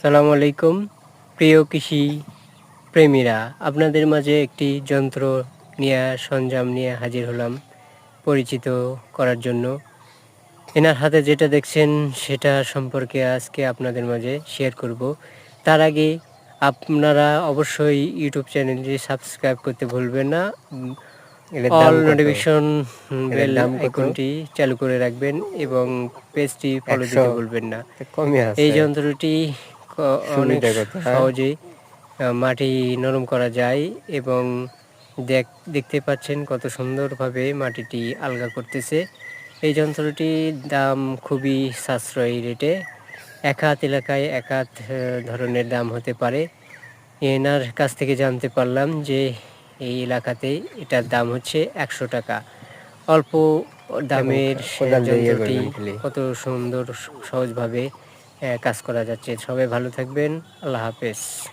সালামু আলাইকুম প্রিয় কৃষি প্রেমীরা। আপনাদের মাঝে একটি যন্ত্র নিয়ে সরঞ্জাম নিয়ে হাজির হলাম পরিচিত করার জন্য। এনার হাতে যেটা দেখছেন সেটা সম্পর্কে আজকে আপনাদের মাঝে শেয়ার করব। তার আগে আপনারা অবশ্যই ইউটিউব চ্যানেলটি সাবস্ক্রাইব করতে ভুলবেন না। অল নোটিফিকেশন বেল আইকনটি চালু করে রাখবেন এবং পেজটি ফলো দিতে ভুলবেন না। এই যন্ত্রটি অনেক হ্যাঁ? সহজেই মাটি নরম করা যায় এবং দেখ দেখতে পাচ্ছেন কত সুন্দরভাবে মাটিটি আলগা করতেছে। এই যন্ত্রটির দাম খুবই সাশ্রয়ী রেটে এক হাত এলাকায় এক হাত ধরনের দাম হতে পারে। এনার কাছ থেকে জানতে পারলাম যে এই এলাকাতে এটার দাম হচ্ছে একশো টাকা। অল্প দামের যন্ত্রটি কত সুন্দর সহজভাবে কাজ করা যাচ্ছে। সবাই ভালো থাকবেন। আল্লাহ হাফেজ।